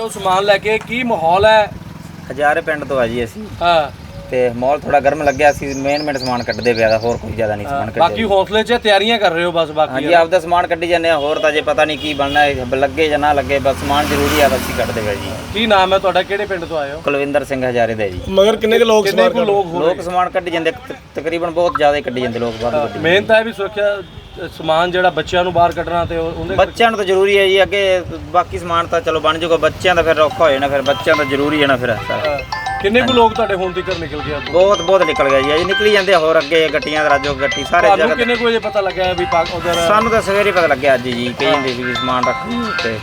ਉਹ ਸਮਾਨ ਲੈ ਕੇ ਕੀ ਮਾਹੌਲ ਹੈ? ਹਜ਼ਾਰੇ ਪਿੰਡ ਤੋਂ ਆ ਜੀ ਅਸੀਂ। ਹਾਂ। ਤੇ ਮਾਹੌਲ ਥੋੜਾ ਗਰਮ ਲੱਗਿਆ ਸੀ ਮੇਨ ਮੇਨ ਸਮਾਨ ਕੱਢਦੇ ਪਿਆ ਦਾ ਹੋਰ ਕੋਈ ਜ਼ਿਆਦਾ ਨਹੀਂ ਸਮਾਨ ਬਾਕੀ ਕੱਢਿਆ ਹੌਸਲੇ 'ਚ ਤਿਆਰੀਆਂ ਕਰ ਰਹੇ ਹੋ ਬਸ ਬਾਕੀ ਹਾਂਜੀ ਆਪਦਾ ਸਮਾਨ ਕੱਢੀ ਜਾਂਦੇ ਆ ਹੋਰ ਤਾਂ ਜੇ ਪਤਾ ਨਹੀਂ ਕੀ ਬਣਨਾ ਹੈ ਲੱਗੇ ਜਾਂ ਨਾ ਲੱਗੇ ਬਸ ਸਮਾਨ ਜ਼ਰੂਰੀ ਆ ਤਾਂ ਅਸੀਂ ਕੱਢਦੇ ਪਏ ਜੀ। ਕੀ ਨਾਮ ਹੈ ਤੁਹਾਡਾ ਕਿਹੜੇ ਪਿੰਡ ਤੋਂ ਆਏ ਹੋ? ਕੁਲਵਿੰਦਰ ਸਿੰਘ ਹਜ਼ਾਰੇ ਦਾ ਜੀ। ਮਗਰ ਕਿੰਨੇ ਕੁ ਲੋਕ ਕਿੰਨੇ ਕੁ ਲੋਕ ਹੋ ਲੋਕ ਸਮਾਨ ਕੱਢੀ ਜਾਂਦੇ ਤਕਰੀਬਨ ਬਹੁਤ ਜ਼ਿਆਦਾ ਹੀ ਕੱਢੀ ਜਾਂਦੇ ਲੋਕ ਵੱਧ ਕੱਢੀ ਮਿਹਨਤ ਹੈ ਵੀ ਸੁਰੱਖਿਆ ਸਮਾਨ ਜਿਹੜਾ ਬੱਚਿਆਂ ਨੂੰ ਬਾਹਰ ਕੱਢਣਾ ਤੇ ਉਹ- ਉਹਦੇ ਬੱਚਿਆਂ ਨੂੰ ਤਾਂ ਜ਼ਰੂਰੀ ਹੈ ਜੀ ਅੱਗੇ ਬਾਕੀ ਸਮਾਨ ਤਾਂ ਚਲੋ ਬਣ ਜਾਊਗਾ ਬੱਚਿਆਂ ਦਾ ਫਿਰ ਔਖਾ ਹੋ ਜਾਣਾ ਫਿਰ ਬੱਚਿਆਂ ਦਾ ਜ਼ਰੂਰੀ ਹੈ ਨਾ ਫਿਰ। ਸਾਰਾ। ਕਿੰਨੇ ਕੁ ਲੋਕ ਤੁਹਾਡੇ ਹੁਣ ਤੱਕ ਨਿਕਲ ਗਏ ਅੱਗੋਂ? ਬਹੁਤ ਬਹੁਤ ਨਿਕਲ ਗਿਆ ਜੀ। ਅਜੇ ਨਿਕਲੀ ਜਾਂਦੇ ਹੋਰ ਅੱਗੇ ਗੱਟੀਆਂ ਦਾ ਰਾਜੋ ਗੱਟੀ ਸਾਰੇ ਤੁਹਾਨੂੰ ਜਗ੍ਹਾ ਕਿੰਨੇ ਕੁ ਵਜੇ ਪਤਾ ਲੱਗਿਆ ਵੀ ਪਾਕ ਉਧਰ ਸਾਨੂੰ ਤਾਂ ਸਵੇਰੇ ਪਤਾ ਲੱਗਿਆ ਅੱਜ ਜੀ ਜਾਂਦੇ ਸੀ ਵੀ ਸਮਾਨ ਰੱਖ ਤੇ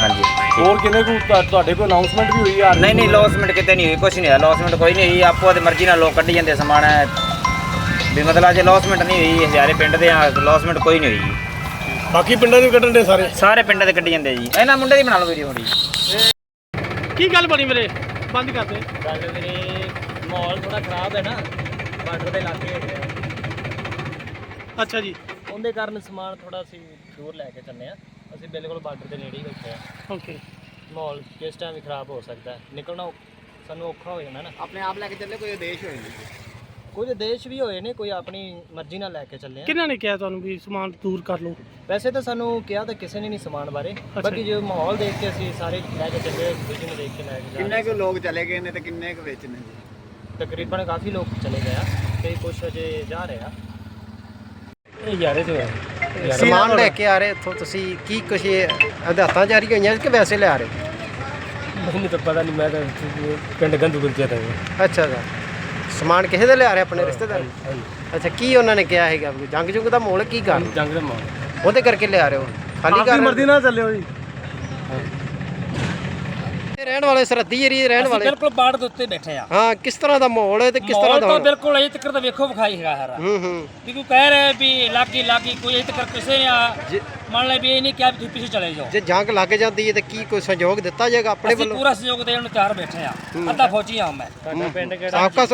ਹਾਂਜੀ। ਹੋਰ ਕਿੰਨੇ ਕੁ ਤੁਹਾ- ਤੁਹਾਡੇ ਕੋਲ ਅਨਾਉਂਸਮੈਂਟ ਵੀ ਹੋਈ ਆ? ਨਹੀਂ ਨਹੀਂ ਲੌਸਮੈਂਟ ਕਿਤੇ ਨਹੀਂ ਹੋਈ ਕੁਛ ਨਹੀਂ ਹੋਇਆ। ਲੌਸਮੈਂਟ ਕੋਈ ਨਹੀਂ ਹੋਈ। ਆਪੋ ਦੀ ਮਰਜ਼ੀ ਨਾਲ ਲੋਕ ਕੱਢੀ ਜਾਂਦੇ ਸਮਾਨ। ਹੈ ਵੀ ਮਤਲਬ ਜੇ ਲੌਸਮੈਂਟ ਨਹੀਂ ਹੋਈ ਹਜ਼ਾਰੇ ਪਿੰਡ ਦੇ ਆ ਲੌਸਮੈਂਟ ਕੋਈ ਨਹੀਂ ਹੋਈ ਜੀ। ਬਾਕੀ ਪਿੰਡਾਂ ਦੇ ਵੀ ਕੱਢਣ ਦੇ ਸਾਰੇ? ਸਾਰੇ ਪਿੰਡਾਂ ਦੇ ਕੱਢੀ ਜਾਂਦੇ ਜੀ। ਇਹਨਾਂ ਮੁੰਡੇ ਦੀ ਬਣਾ ਲਓ ਵੀਡੀਓ ਥੋੜੀ ਕੀ ਗੱਲ ਬਣੀ ਮੇਰੇ ਬੰਦ ਕਰ ਦੇ। ਗੱਲ ਵੀਰੇ ਮਾਹੌਲ ਥੋੜਾ ਖਰਾਬ ਹੈ ਨਾ ਬਾਰਡਰ ਦੇ ਇਲਾਕੇ ਹੈਗੇ ਆ। ਅੱਛਾ ਜੀ। ਉਹਦੇ ਕਾਰਨ ਸਮਾਨ ਥੋੜਾ ਅਸੀਂ ਦੂਰ ਲੈ ਕੇ ਚੱਲੇ ਆ ਅਸੀਂ ਬਿਲਕੁਲ ਬਾਰਡਰ ਦੇ ਨੇੜੇ ਹੀ ਬੈਠੇ ਆ ਓਕੇ। ਮਾਹੌਲ ਕਿਸ ਟਾਈਮ ਵੀ ਖਰਾਬ ਹੋ ਸਕਦਾ ਹੈ। ਨਿਕਲਣਾ ਔ- ਸਾਨੂੰ ਔਖਾ ਹੋ ਜਾਣਾ ਨਾ। ਆਪਣੇ ਆਪ ਲੈ ਕੇ ਚੱਲੇ ਕੋਈ ਉਦੇਸ਼ ਹੋਏ ਕੁਝ ਦੇਸ਼ ਵੀ ਹੋਏ ਨੇ ਕੋਈ ਆਪਣੀ ਮਰਜ਼ੀ ਨਾਲ ਲੈ ਕੇ ਚੱਲੇ ਆ। ਕਿਹਨਾਂ ਨੇ ਕਿਹਾ ਤੁਹਾਨੂੰ ਵੀ ਸਮਾਨ ਦੂਰ ਕਰ ਲਓ? ਵੈਸੇ ਤਾਂ ਸਾਨੂੰ ਕਿਹਾ ਤਾਂ ਕਿਸੇ ਨੇ ਨਹੀਂ ਸਮਾਨ ਬਾਰੇ। ਬਾਕੀ ਜੋ ਮਾਹੌਲ ਦੇਖ ਕੇ ਅਸੀਂ ਸਾਰੇ ਲੈ ਕੇ ਚੱਲੇ ਦੂਜੇ ਨੂੰ ਦੇਖ ਕੇ ਲੈ ਕੇ ਜਾ ਕਿੰਨੇ ਕੁ ਲੋਕ ਚਲੇ ਗਏ ਨੇ ਤੇ ਕਿੰਨੇ ਕੁ ਵਿੱਚ ਨੇ? ਜੀ ਤਕਰੀਬਨ ਕਾਫੀ ਲੋਕ ਚਲੇ ਗਏ ਆ ਕਈ ਕੁਝ ਅਜੇ ਜਾ ਰਹੇ ਆ। ਇਹ ਯਾਰੇ ਤੋਂ ਸਮਾਨ ਲੈ ਕੇ ਆ ਰਹੇ ਇੱਥੋਂ ਤੁਸੀਂ। ਕੀ ਕੁਛ ਇਹ ਹਦਾਇਤਾਂ ਜਾਰੀ ਹੋਈਆਂ ਕਿ ਵੈਸੇ ਲਿਆ ਰਹੇ? ਮੈਨੂੰ ਤਾਂ ਪਤਾ ਨਹੀਂ ਮੈਂ ਤਾਂ ਪਿੰਡ ਗੰਦੂ ਗੁਰਜੀਆ ਦਾ ਅੱਛਾ ਅੱਛਾ ਸਮਾਨ ਕਿਸੇ ਦੇ ਲਿਆ ਰਹੇ ਆਪਣੇ ਰਿਸ਼ਤੇਦਾਰ? ਅੱਛਾ ਕੀ ਉਹਨਾਂ ਨੇ ਕਿਹਾ ਹੈਗਾ ਵੀ ਜੰਗ ਜੁਗ ਦਾ ਮੋਲ ਕੀ ਕਰ ਜੰਗ ਦੇ ਮਾਹੌਲ ਉਹਦੇ ਕਰਕੇ ਲਿਆ ਰਹੇ ਹੋ? ਖਾਲੀ ਕਰ ਮਰਜ਼ੀ ਨਾਲ ਚੱਲਿਓ ਜੀ। ਰਹਿਣ ਵਾਲੇ ਸਰਹੱਦੀ ਏਰੀਏ ਦੇ ਰਹਿਣ ਵਾਲੇ। ਬਿਲਕੁਲ ਬਾੜ ਦੇ ਉੱਤੇ ਬੈਠੇ ਆ ਹਾਂ ਕਿਸ ਤਰ੍ਹਾਂ ਦਾ ਮਾਹੌਲ ਹੈ ਤੇ ਕਿਸ ਤਰ੍ਹਾਂ ਮਾਹੌਲ ਦਾ ਤਾਂ? ਬਿਲਕੁਲ ਅਜੇ ਤੱਕ ਤਾਂ ਵੇਖੋ ਵਿਖਾਈ ਹੈਗਾ ਹਰਾ ਹੂੰ ਹੂੰ। ਵੀ ਕੋਈ ਕਹਿ ਰਿਹਾ ਵੀ ਇਲਾਕੀ ਇਲਾਕੀ ਕੋਈ ਅਜੇ ਤੱਕ ਕਿਸੇ ਨੇ ਆ ਮੰਨ ਲੈ ਵੀ ਇਹ ਨਹੀਂ ਕਿਹਾ ਵੀ ਤੁਸੀਂ ਪਿੱਛੇ ਚਲੇ ਜਾਓ। ਜੇ ਜੰਗ ਲੱਗ ਜਾਂਦੀ ਹੈ ਤੇ ਕੀ ਕੋਈ ਸਹਿਯੋਗ ਦਿੱਤਾ ਜਾਏਗਾ ਆਪਣੇ ਅਸੀਂ ਵੱਲੋਂ? ਪੂਰਾ ਸਹਿਯੋਗ ਦੇਣ ਨੂੰ ਤਿਆਰ ਬੈਠੇ ਆ ਅੱਧਾ ਫੌਜੀ ਆ ਮੈਂ। ਤੁਹਾਡਾ ਪਿੰਡ ਕਿਹੜਾ ਸਾਬਕਾ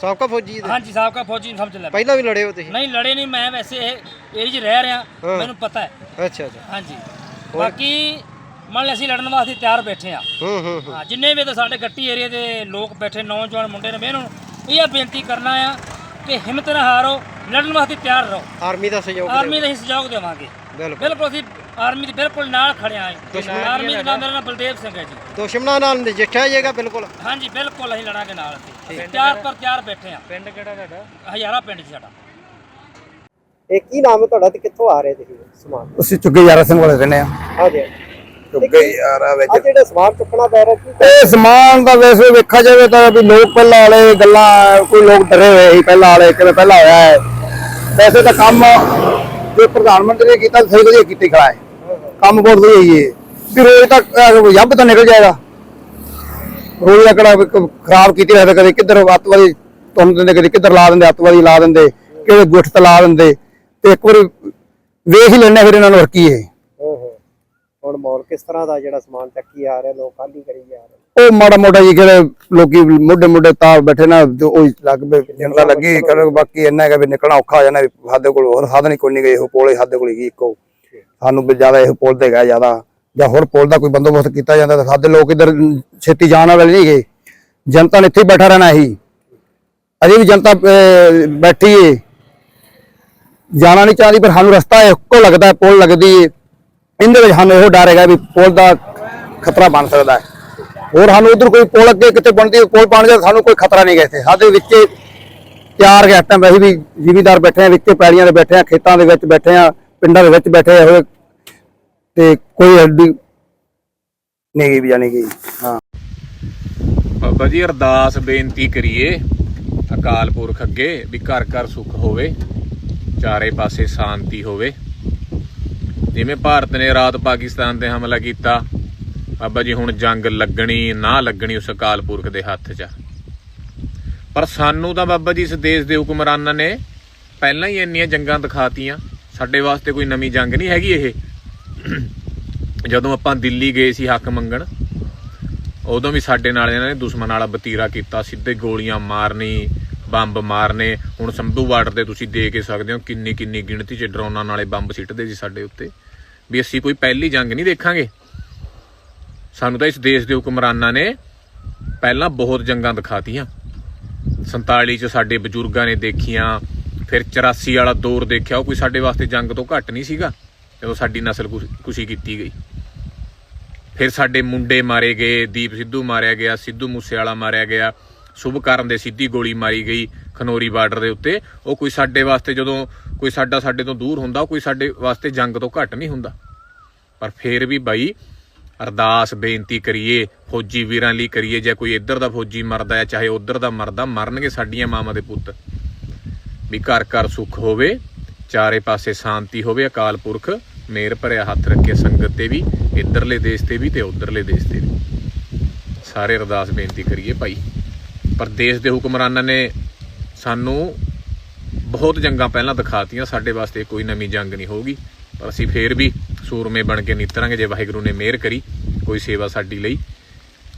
ਸਾਬਕਾ ਫੌਜੀ ਦੇ? ਹਾਂਜੀ ਸਾਬਕਾ ਫੌਜੀ ਨੂੰ ਸਮਝ ਲੈ। ਪਹਿਲਾਂ ਵੀ ਲੜੇ ਹੋ ਤੁਸੀਂ? ਨਹੀਂ ਲੜੇ ਨਹੀਂ ਮੈਂ ਵੈਸੇ ਇਹ ਏਰੀਏ 'ਚ ਰਹਿ ਰਿਹਾ। ਮੈਨੂੰ ਪਤਾ ਹੈ। ਅੱਛਾ ਅੱਛਾ। ਹਾਂਜੀ। ਬਾਕੀ ਮੰਨ ਲੈ ਅਸੀਂ ਲੜਨ ਵਾਸਤੇ ਤਿਆਰ ਬੈਠੇ ਆ। ਹੂੰ ਹੂੰ ਹੂੰ। ਹਾਂ ਜਿੰਨੇ ਵੀ ਤਾਂ ਸਾਡੇ ਗੱਟੀ ਏਰੀਏ ਦੇ ਲੋਕ ਬੈਠੇ ਨੌਜਵਾਨ ਮੁੰਡੇ ਨੇ ਮੈਨੂੰ ਇਹ ਬੇਨਤੀ ਕਰਨਾ ਆ ਕਿ ਹਿੰਮਤ ਨਾ ਹਾਰੋ ਲੜਨ ਵਾਸਤੇ ਤਿਆਰ ਰਹੋ। ਆਰਮੀ ਦਾ ਸਹਿਯੋਗ ਆਰਮੀ ਦਾ ਹੀ ਸਹਿਯੋਗ ਦੇਵਾਂਗੇ। ਬਿਲਕੁਲ। ਬਿਲਕੁਲ ਅਸੀਂ ਆਰਮੀ ਦੇ ਬਿਲਕੁਲ ਨਾਲ ਖੜੇ ਆਂ ਆਰਮੀ ਦਾ ਨਾਮ ਮੇਰਾ ਨਾਮ ਬਲਦੇਵ ਸਿੰਘ ਹੈ ਜੀ। ਦੁਸ਼ਮਣਾਂ ਨਾਲ ਨਜਿੱਠਿਆ ਜਾਏਗਾ ਬਿਲਕੁਲ। ਹਾਂਜੀ ਬਿਲਕੁਲ ਅਸੀਂ ਲੜਾਂਗੇ ਨਾਲ ਅਸੀਂ। ਅਸੀਂ ਤਿਆਰ ਪਰ ਤਿਆਰ ਬੈਠੇ ਆਂ। ਪਿੰਡ ਕਿਹੜਾ ਤੁਹਾਡਾ? ਹਜ਼ਾਰਾ ਪਿੰਡ ਜੀ ਸਾਡਾ। ਇਹ ਕੀ ਨਾਮ ਹੈ ਤੁਹਾਡਾ ਤੇ ਕਿੱਥੋਂ ਆ ਰਹੇ ਤੁਸੀਂ ਸਮਾਨ? ਅਸੀਂ ਚੁੱਗੇ ਯਾਰਾ ਸਿੰਘ ਵਾਲੇ ਰਹਿੰਦੇ ਆ। ਹਾਂਜੀ ਚੁੱਗੇ ਯਾਰਾ ਆ ਵਿੱਚ ਜਿਹੜਾ ਸਮਾਨ ਚੁੱਕਣਾ ਪੈ ਰਿਹਾ ਕੀ ਇਹ ਸਮਾਨ ਦਾ ਵੈਸੇ ਵੇਖਿਆ ਜਾਵੇ ਤਾਂ ਵੀ ਲੋਕ ਪਹਿਲਾਂ ਵਾਲੇ ਗੱਲਾਂ ਕੋਈ ਲੋਕ ਡਰੇ ਹੋਏ ਸੀ ਪਹਿਲਾਂ ਵਾਲੇ ਕਿਵੇਂ ਪਹਿਲਾਂ ਹੋਇਆ ਹੈ। ਵੈਸੇ ਤਾਂ ਕੰਮ ਜੋ ਪ੍ਰਧਾਨ ਮੰਤਰੀ ਨੇ ਕੀਤਾ ਸਹੀ ਵਧੀਆ ਕੀਤੀ ਖੜਾ ਹੈ। ਕੰਮ ਬਹੁਤ ਵਧੀਆ ਹੀ ਹੈ। ਵੀ ਰੋਜ਼ ਤੱਕ ਯੱਬ ਤਾਂ ਨਿਕਲ ਜਾਏਗਾ। ਰੋਜ਼ ਕ- ਖਰਾਬ ਕੀਤੀ ਰਹਿ ਕਦੇ ਕਿੱਧਰ ਅੱਤਵਾਦੀ ਦਿੰਦੇ ਕਦੇ ਕਿੱਧਰ ਲਾ ਦਿੰਦੇ ਅੱਤਵਾਦੀ ਲਾ ਦਿੰਦੇ ਕਿਹੜੇ ਗੁੱਠ ਤੇ ਲਾ ਦਿੰਦੇ। ਤੇ ਇੱਕ ਵਾਰੀ ਵੇਖ ਹੀ ਲੈਣੇ ਫਿਰ ਇਹਨਾਂ ਨੂੰ ਹੋਰ ਕੀ ਹੈ ਹੂੰ ਹੂੰ। ਹੁਣ ਮਾਹੌਲ ਕਿਸ ਤਰ੍ਹਾਂ ਦਾ ਜਿਹੜਾ ਸਮਾਨ ਚੱਕੀ ਆ ਰਿਹਾ ਲੋਕ ਖਾਲੀ ਕਰੀ ਜਾ ਰਹੇ ਉਹ ਮਾੜਾ ਮੋਟਾ ਜੀ ਜਿਹੜੇ ਲੋਕੀ ਮੋਢੇ ਮੋਢੇ ਤਾਰ ਬੈਠੇ ਨਾ ਉਹ ਹੀ ਲੱਗ ਪਏ। ਲੱਗੀ ਕਰ ਬਾਕੀ ਇੰਨਾ ਹੈਗਾ ਵੀ ਨਿਕਲਣਾ ਔਖਾ ਹੋ ਜਾਣਾ ਵੀ ਸਾਡੇ ਕੋਲ ਹੋਰ ਸਾਧਨ ਹੀ ਕੋਈ ਨਹੀਂ ਗਏ ਇਹੋ ਪੁਲ ਹੀ ਸਾਡੇ ਕੋਲ ਹੀ ਇੱਕੋ। ਸਾਨੂੰ ਵੀ ਜ਼ਿਆਦਾ ਇਹੋ ਪੁਲ ਤੇ ਗਿਆ ਜ਼ਿਆਦਾ। ਜਾਂ ਹੋਰ ਪੁਲ ਦਾ ਕੋਈ ਬੰਦੋਬਸਤ ਕੀਤਾ ਜਾਂਦਾ ਤਾਂ ਸਾਡੇ ਲੋਕ ਇਧਰ ਛੇਤੀ ਜਾਣ ਵਾਲੇ ਨਹੀਂ ਗਏ ਜਨਤਾ ਨੇ ਇੱਥੇ ਹੀ ਬੈਠਾ ਰਹਿਣਾ ਸੀ ਅਜੇ ਵੀ ਜਨਤਾ ਬੈਠੀ ਏ। ਜਾਣਾ ਨਹੀਂ ਚਾਹਦੀ ਪਰ ਸਾਨੂੰ ਰਸਤਾ ਇੱਕੋ ਲੱਗਦਾ ਹੈ, ਪੁਲ ਲੱਗਦੀ ਏ। ਇਹਦੇ ਵਿੱਚ ਸਾਨੂੰ ਇਹੋ ਡਰ ਹੈਗਾ ਵੀ ਪੁਲ ਦਾ ਖਤਰਾ ਬਣ ਸਕਦਾ ਹੈ। ਹੋਰ ਸਾਨੂੰ ਉਧਰ ਕੋਈ ਪੁਲ ਅੱਗੇ ਕਿਤੇ ਬਣਦੀ ਪੁਲ ਬਣ ਜਾ ਸਾਨੂੰ ਕੋਈ ਖਤਰਾ ਨਹੀਂ ਗਾ ਇੱਥੇ। ਸਾਡੇ ਵਿੱਚ ਚਾਰ ਗੈਟਾਂ ਵੈਸੇ ਵੀ ਜ਼ਿਮੀਦਾਰ ਬੈਠੇ ਆ, ਵਿੱਚ ਪੈੜੀਆਂ ਦੇ ਬੈਠੇ ਆ, ਖੇਤਾਂ ਦੇ ਵਿੱਚ ਬੈਠੇ ਆ, ਪਿੰਡਾਂ ਦੇ ਵਿੱਚ ਬੈਠੇ ਹੋਏ ਤੇ ਕੋਈ ਹੱਡੀ ਨਹੀਂ ਗਈ ਵੀ ਜਾਣੀ ਗਈ ਹਾਂ। ਬਾਬਾ ਜੀ, ਅਰਦਾਸ ਬੇਨਤੀ ਕਰੀਏ ਅਕਾਲ ਪੁਰਖ ਅੱਗੇ ਵੀ ਘਰ ਘਰ ਸੁੱਖ ਹੋਵੇ, ਚਾਰੇ ਪਾਸੇ ਸ਼ਾਂਤੀ ਹੋਵੇ। ਜਿਵੇਂ ਭਾਰਤ ਨੇ ਰਾਤ ਪਾਕਿਸਤਾਨ ਤੇ ਹਮਲਾ ਕੀਤਾ, ਬਾਬਾ ਜੀ, ਹੁਣ ਜੰਗ ਲੱਗਣੀ, ਨਾ ਲੱਗਣੀ ਉਸ ਅਕਾਲ ਪੁਰਖ ਦੇ ਹੱਥ 'ਚ ਪਰ ਸਾਨੂੰ ਤਾਂ ਬਾਬਾ ਜੀ, ਇਸ ਦੇਸ਼ ਦੇ ਹੁਕਮਰਾਨਾਂ ਨੇ ਪਹਿਲਾਂ ਹੀ ਇੰਨੀਆਂ ਜੰਗਾਂ ਦਿਖਾਤੀਆਂ। ਸਾਡੇ ਵਾਸਤੇ ਕੋਈ ਨਵੀਂ ਜੰਗ ਨਹੀਂ ਹੈਗੀ ਇਹ। ਜਦੋਂ ਆਪਾਂ ਦਿੱਲੀ ਗਏ ਸੀ ਹੱਕ ਮੰਗਣ, ਉਦੋਂ ਵੀ ਸਾਡੇ ਨਾਲ ਇਹਨਾਂ ਨੇ ਦੁਸ਼ਮਣ ਵਾਲਾ ਬਤੀਰਾ ਕੀਤਾ, ਸਿੱਧੇ ਗੋਲੀਆਂ ਮਾਰਨੀ ਬੰਬ ਮਾਰਨੇ, ਹੁਣ ਸੰਭੂ ਬਾਰਡਰ ਤੇ ਤੁਸੀਂ ਦੇ ਕੇ ਸਕਦੇ ਹੋ ਕਿੰਨੀ ਕਿੰਨੀ ਗਿਣਤੀ 'ਚ ਡਰੋਨਾਂ ਨਾਲੇ ਬੰਬ ਸਿੱਟਦੇ ਸੀ ਸਾਡੇ ਉੱਤੇ। ਵੀ ਅਸੀਂ ਕੋਈ ਪਹਿਲੀ ਜੰਗ ਨਹੀਂ ਦੇਖਾਂਗੇ। ਸਾਨੂੰ ਤਾਂ ਇਸ ਦੇਸ਼ ਦੇ ਹੁਕਮਰਾਨਾਂ ਨੇ ਪਹਿਲਾਂ ਬਹੁਤ ਜੰਗਾਂ ਦਿਖਾਤੀਆਂ। 47 ਚ ਸਾਡੇ ਬਜ਼ੁਰਗਾਂ ਨੇ ਦੇਖੀਆਂ, ਫਿਰ 84 ਵਾਲਾ ਦੌਰ ਦੇਖਿਆ, ਉਹ ਕੋਈ ਸਾਡੇ ਵਾਸਤੇ ਜੰਗ ਤੋਂ ਘੱਟ ਨਹੀਂ ਸੀਗਾ, ਜਦੋਂ ਸਾਡੀ ਨਸਲ ਕੁਸ਼- ਕੁਸ਼ੀ ਕੀਤੀ ਗਈ। ਫਿਰ ਸਾਡੇ ਮੁੰਡੇ ਮਾਰੇ ਗਏ, ਦੀਪ ਸਿੱਧੂ ਮਾਰਿਆ ਗਿਆ, ਸਿੱਧੂ ਮੂਸੇਵਾਲਾ ਮਾਰਿਆ ਗਿਆ ਸ਼ੁਭਕਰਨ ਦੇ ਸਿੱਧੀ ਗੋਲੀ ਮਾਰੀ ਗਈ ਖਨੋਰੀ ਬਾਰਡਰ ਦੇ ਉੱਤੇ। ਉਹ ਕੋਈ ਸਾਡੇ ਵਾਸਤੇ ਜਦੋਂ ਕੋਈ ਸਾਡਾ ਸਾਡੇ ਤੋਂ ਦੂਰ ਹੁੰਦਾ ਉਹ ਕੋਈ ਸਾਡੇ ਵਾਸਤੇ ਜੰਗ ਤੋਂ ਘੱਟ ਨਹੀਂ ਹੁੰਦਾ। ਪਰ ਫੇਰ ਵੀ ਬਾਈ, ਅਰਦਾਸ, ਬੇਨਤੀ ਕਰੀਏ, ਫੌਜੀ ਵੀਰਾਂ ਲਈ ਕਰੀਏ, ਜਾਂ ਕੋਈ ਇੱਧਰ ਦਾ ਫੌਜੀ ਮਰਦਾ ਹੈ, ਚਾਹੇ ਉੱਧਰ ਦਾ ਮਰਦਾ, ਮਰਨਗੇ ਸਾਡੀਆਂ ਮਾਵਾਂ ਦੇ ਪੁੱਤ। ਵੀ ਘਰ ਘਰ ਸੁੱਖ ਹੋਵੇ, ਚਾਰੇ ਪਾਸੇ ਸ਼ਾਂਤੀ ਹੋਵੇ, ਅਕਾਲ ਪੁਰਖ, ਮੇਰ ਭਰਿਆ ਹੱਥ ਰੱਖੇ ਸੰਗਤ ਤੇ ਵੀ, ਇੱਧਰਲੇ ਦੇਸ਼ ਤੇ ਵੀ ਤੇ ਉੱਧਰਲੇ ਦੇਸ਼ ਤੇ ਵੀ। ਸਾਰੇ ਅਰਦਾਸ, ਬੇਨਤੀ ਕਰੀਏ ਭਾਈ। ਪਰ ਦੇਸ਼ ਦੇ ਹੁਕਮਰਾਨਾਂ ਨੇ ਸਾਨੂੰ ਬਹੁਤ ਜੰਗਾਂ ਪਹਿਲਾਂ ਦਿਖਾਤੀਆਂ, ਸਾਡੇ ਵਾਸਤੇ ਕੋਈ ਨਵੀਂ ਜੰਗ ਨਹੀਂ ਹੋਊਗੀ। ਪਰ ਅਸੀਂ ਫੇਰ ਵੀ ਸੂਰਮੇ ਬਣ ਕੇ ਨਿਤਰਾਂਗੇ, ਜੇ ਵਾਹਿਗੁਰੂ ਨੇ ਮਿਹਰ ਕਰੀ, ਕੋਈ ਸੇਵਾ ਸਾਡੀ ਲਈ।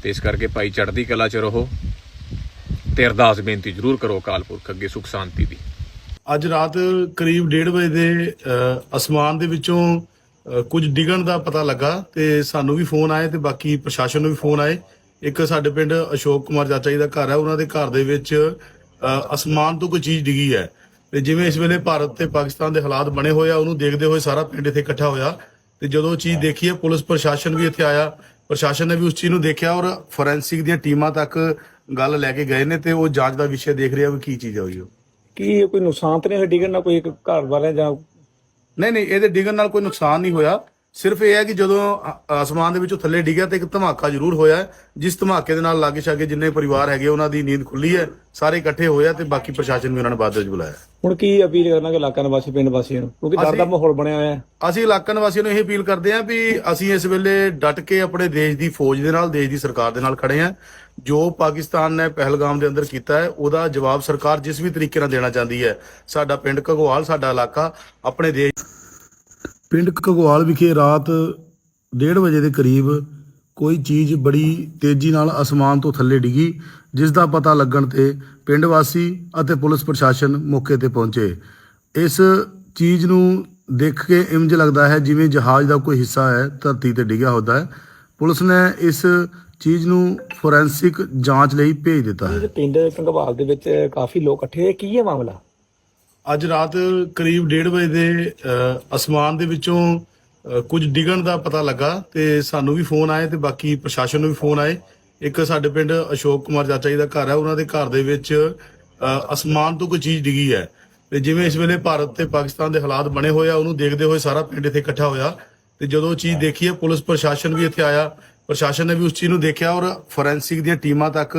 ਤੇ ਇਸ ਕਰਕੇ ਭਾਈ ਚੜ੍ਹਦੀ ਕਲਾ 'ਚ ਰਹੋ ਤੇ ਅਰਦਾਸ ਬੇਨਤੀ ਜ਼ਰੂਰ ਕਰੋ ਅਕਾਲ ਪੁਰਖ ਅੱਗੇ ਸੁਖ ਸ਼ਾਂਤੀ ਦੀ। ਅੱਜ ਰਾਤ ਕਰੀਬ 1:30 ਵਜੇ ਦੇ ਅਸਮਾਨ ਦੇ ਵਿੱਚੋਂ ਕੁਝ ਡਿੱਗਣ ਦਾ ਪਤਾ ਲੱਗਾ ਤੇ ਸਾਨੂੰ ਵੀ ਫੋਨ ਆਏ ਤੇ ਬਾਕੀ ਪ੍ਰਸ਼ਾਸਨ ਨੂੰ ਵੀ ਫੋਨ ਆਏ। ਇੱਕ ਸਾਡੇ ਪਿੰਡ ਅਸ਼ੋਕ ਕੁਮਾਰ ਚਾਚਾ ਜੀ ਦਾ ਘਰ ਹੈ ਉਹਨਾਂ ਦੇ ਘਰ ਦੇ ਵਿੱਚ ਅਸਮਾਨ ਤੋਂ ਕੋਈ ਚੀਜ਼ ਡਿੱਗੀ ਹੈ। ਤੇ ਜਿਵੇਂ ਇਸ ਵੇਲੇ ਭਾਰਤ ਤੇ ਪਾਕਿਸਤਾਨ ਦੇ ਹਾਲਾਤ ਬਣੇ ਹੋਏ ਆ ਉਹਨੂੰ ਦੇਖਦੇ ਹੋਏ ਸਾਰਾ ਪਿੰਡ ਇੱਥੇ ਇਕੱਠਾ ਹੋਇਆ। ਤੇ ਜਦੋਂ ਉਹ ਚੀਜ਼ ਦੇਖੀ ਹੈ ਪੁਲਿਸ ਪ੍ਰਸ਼ਾਸਨ ਵੀ ਇੱਥੇ ਆਇਆ। ਪ੍ਰਸ਼ਾਸਨ ਨੇ ਵੀ ਉਸ ਚੀਜ਼ ਨੂੰ ਦੇਖਿਆ ਔਰ ਫੋਰੈਂਸਿਕ ਦੀਆਂ ਟੀਮਾਂ ਤੱਕ ਗੱਲ ਲੈ ਕੇ ਗਏ ਨੇ ਤੇ ਉਹ ਜਾਂਚ ਦਾ ਵਿਸ਼ੇ ਦੇਖ ਰਿਹਾ ਵੀ ਕੀ ਚੀਜ਼ ਹੋਈ ਉਹ ਕੀ ਕੋਈ ਨੁਕਸਾਨ ਤੇ ਨਹੀਂ ਹੋਇਆ? ਡਿੱਗਣ ਨਾਲ ਕੋਈ ਘਰ ਵਾਲਿਆਂ ਜਾਂ ਨਹੀਂ ਨਹੀਂ ਇਹਦੇ ਡਿੱਗਣ ਨਾਲ ਕੋਈ ਨੁਕਸਾਨ ਨਹੀਂ ਹੋਇਆ। ਸਿਰਫ ਇਹ ਹੈ ਕਿ ਜਦੋਂ ਆਸਮਾਨ ਦੇ ਵਿੱਚੋਂ ਥੱਲੇ ਡਿੱਗਿਆ ਤੇ ਇੱਕ ਧਮਾਕਾ ਜ਼ਰੂਰ ਹੋਇਆ ਜਿਸ ਧਮਾਕੇ ਦੇ ਨਾਲ ਲਾਗੇ ਛਾਗੇ ਜਿੰਨੇ ਪਰਿਵਾਰ ਹੈਗੇ ਉਹਨਾਂ ਦੀ ਨੀਂਦ ਖੁੱਲੀ ਹੈ ਸਾਰੇ ਇਕੱਠੇ ਹੋਏ ਆ ਤੇ ਬਾਕੀ ਪ੍ਰਸ਼ਾਸਨ ਵੀ ਉਹਨਾਂ ਨੇ ਬਾਅਦ ਵਿੱਚ ਬੁਲਾਇਆ। ਹੁਣ ਕੀ ਅਪੀਲ ਕਰਨਾ ਕਿ ਇਲਾਕਾ ਨਿਵਾਸੀ ਪਿੰਡ ਵਾਸੀਆਂ ਨੂੰ? ਕਿਉਂਕਿ ਡਰ ਦਾ ਮਾਹੌਲ ਬਣਿਆ ਹੋਇਆ ਹੈ। ਅਸੀਂ ਇਲਾਕਾ ਨਿਵਾਸੀਆਂ ਨੂੰ ਇਹ ਅਪੀਲ ਕਰਦੇ ਹਾਂ ਵੀ ਅਸੀਂ ਇਸ ਵੇਲੇ ਡਟ ਕੇ ਆਪਣੇ ਦੇਸ਼ ਦੀ ਫੌਜ ਦੇ ਨਾਲ ਦੇਸ਼ ਦੀ ਸਰਕਾਰ ਦੇ ਨਾਲ ਖੜੇ ਹਾਂ। ਜੋ ਪਾਕਿਸਤਾਨ ਨੇ ਪਹਿਲਗਾਮ ਦੇ ਅੰਦਰ ਕੀਤਾ ਹੈ ਉਹਦਾ ਜਵਾਬ ਸਰਕਾਰ ਜਿਸ ਵੀ ਤਰੀਕੇ ਨਾਲ ਦੇਣਾ ਚਾਹੁੰਦੀ ਹੈ ਸਾਡਾ ਪਿੰਡ ਘਗਵਾਲ ਸਾਡਾ ਇਲਾਕਾ ਆਪਣੇ ਦੇਸ਼ ਪਿੰਡ ਘਗਵਾਲ ਵਿਖੇ ਰਾਤ 1:30 ਵਜੇ ਦੇ ਕਰੀਬ ਕੋਈ ਚੀਜ਼ ਬੜੀ ਤੇਜ਼ੀ ਨਾਲ ਅਸਮਾਨ ਤੋਂ ਥੱਲੇ ਡਿੱਗੀ, ਜਿਸ ਦਾ ਪਤਾ ਲੱਗਣ ਤੇ ਪਿੰਡ ਵਾਸੀ ਅਤੇ ਪੁਲਿਸ ਪ੍ਰਸ਼ਾਸਨ ਮੌਕੇ ਤੇ ਪਹੁੰਚੇ। ਇਸ ਚੀਜ਼ ਨੂੰ ਦੇਖ ਕੇ ਇੰਜ ਲੱਗਦਾ ਹੈ ਜਿਵੇਂ ਜਹਾਜ਼ ਦਾ ਕੋਈ ਹਿੱਸਾ ਹੈ, ਧਰਤੀ ਤੇ ਡਿੱਗਿਆ ਹੁੰਦਾ ਹੈ। ਪੁਲਿਸ ਨੇ ਇਸ ਚੀਜ਼ ਨੂੰ ਫੋਰੈਂਸਿਕ ਜਾਂਚ ਲਈ ਭੇਜ ਦਿੱਤਾ ਹੈ। ਪਿੰਡ ਕੰਗਵਾਲ ਦੇ ਵਿੱਚ ਕਾਫੀ ਲੋਕ ਇਕੱਠੇ ਹੋਏ। ਕੀ ਹੈ ਮਾਮਲਾ? ਅੱਜ ਰਾਤ ਕਰੀਬ 1:30 ਵਜੇ ਦੇ ਅਸਮਾਨ ਦੇ ਵਿੱਚੋਂ ਕੁਝ ਡਿੱਗਣ ਦਾ ਪਤਾ ਲੱਗਾ ਤੇ ਸਾਨੂੰ ਵੀ ਫੋਨ ਆਏ ਤੇ ਬਾਕੀ ਪ੍ਰਸ਼ਾਸਨ ਨੂੰ ਵੀ ਫੋਨ ਆਏ। ਇੱਕ ਸਾਡੇ ਪਿੰਡ ਅਸ਼ੋਕ ਕੁਮਾਰ ਚਾਚਾ ਜੀ ਦਾ ਘਰ ਹੈ, ਉਹਨਾਂ ਦੇ ਘਰ ਦੇ ਵਿੱਚ ਅਸਮਾਨ ਤੋਂ ਕੋਈ ਚੀਜ਼ ਡਿੱਗੀ ਹੈ। ਤੇ ਜਿਵੇਂ ਇਸ ਵੇਲੇ ਭਾਰਤ ਤੇ ਪਾਕਿਸਤਾਨ ਦੇ ਹਾਲਾਤ ਬਣੇ ਹੋਏ ਆ, ਉਹਨੂੰ ਦੇਖਦੇ ਹੋਏ ਸਾਰਾ ਪਿੰਡ ਇੱਥੇ ਇਕੱਠਾ ਹੋਇਆ। ਤੇ ਜਦੋਂ ਉਹ ਚੀਜ਼ ਦੇਖੀ ਹੈ, ਪੁਲਿਸ ਪ੍ਰਸ਼ਾਸਨ ਵੀ ਇੱਥੇ ਆਇਆ। ਪ੍ਰਸ਼ਾਸਨ ਨੇ ਵੀ ਉਸ ਚੀਜ਼ ਨੂੰ ਦੇਖਿਆ ਔਰ ਫੋਰੈਂਸਿਕ ਦੀਆਂ ਟੀਮਾਂ ਤੱਕ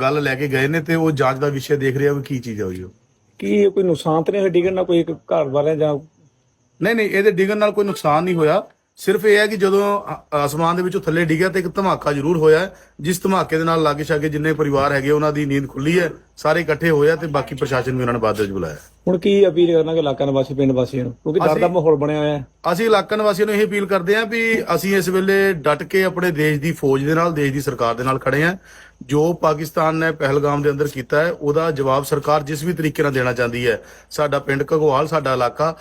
ਗੱਲ ਲੈ ਕੇ ਗਏ ਨੇ ਤੇ ਉਹ ਜਾਂਚ ਦਾ ਵਿਸ਼ੇ ਦੇਖ ਰਿਹਾ ਵੀ ਕੀ ਚੀਜ਼ ਹੋਈ ਉਹ। ਕੀ ਕੋਈ ਨੁਕਸਾਨ ਤਾਂ ਨਹੀਂ ਹੋਇਆ? ਡਿੱਗਣ ਨਾਲ ਕੋਈ ਇੱਕ ਘਰ ਵਾਲਿਆਂ ਜਾਂ ਨਹੀਂ ਨਹੀਂ, ਇਹਦੇ ਡਿੱਗਣ ਨਾਲ ਕੋਈ ਨੁਕਸਾਨ ਨਹੀਂ ਹੋਇਆ। ਸਿਰਫ ਇਹ ਹੈ ਕਿ ਜਦੋਂ ਆਸਮਾਨ ਦੇ ਵਿੱਚੋਂ ਥੱਲੇ ਡਿੱਗਿਆ ਤੇ ਇੱਕ ਧਮਾਕਾ ਜ਼ਰੂਰ ਹੋਇਆ ਜਿਸ ਧਮਾਕੇ ਦੇ ਨਾਲ ਲਾਗੇ ਛਾਗੇ ਜਿੰਨੇ ਪਰਿਵਾਰ ਹੈਗੇ ਉਹਨਾਂ ਦੀ ਨੀਂਦ ਖੁੱਲੀ ਹੈ ਸਾਰੇ ਇਕੱਠੇ ਹੋਏ ਆ ਤੇ ਬਾਕੀ ਪ੍ਰਸ਼ਾਸਨ ਵੀ ਉਹਨਾਂ ਨੇ ਬਾਅਦ ਵਿੱਚ ਬੁਲਾਇਆ ਹੁਣ ਕੀ ਅਪੀਲ ਕਰਨਾ ਕਿ ਇਲਾਕਾ ਨਿਵਾਸੀ ਪਿੰਡ ਵਾਸੀਆਂ ਨੂੰ? ਕਿਉਂਕਿ ਡਰ ਦਾ ਮਾਹੌਲ ਬਣਿਆ ਹੋਇਆ ਹੈ। ਅਸੀਂ ਇਲਾਕਾ ਨਿਵਾਸੀਆਂ ਨੂੰ ਇਹ ਅਪੀਲ ਕਰਦੇ ਹਾਂ ਵੀ ਅਸੀਂ ਇਸ ਵੇਲੇ ਡਟ ਕੇ ਆਪਣੇ ਦੇਸ਼ ਦੀ ਫੌਜ ਦੇ ਨਾਲ ਦੇਸ਼ ਦੀ ਸਰਕਾਰ ਦੇ ਨਾਲ ਖੜੇ ਹਾਂ। ਜੋ ਪਾਕਿਸਤਾਨ ਨੇ ਪਹਿਲਗਾਮ ਦੇ ਅੰਦਰ ਕੀਤਾ ਹੈ ਉਹਦਾ ਜਵਾਬ ਸਰਕਾਰ ਜਿਸ ਵੀ ਤਰੀਕੇ ਨਾਲ ਦੇਣਾ ਚਾਹੁੰਦੀ ਹੈ ਸਾਡਾ ਪਿੰਡ ਘਗਵਾਲ ਸਾਡਾ ਇਲਾਕਾ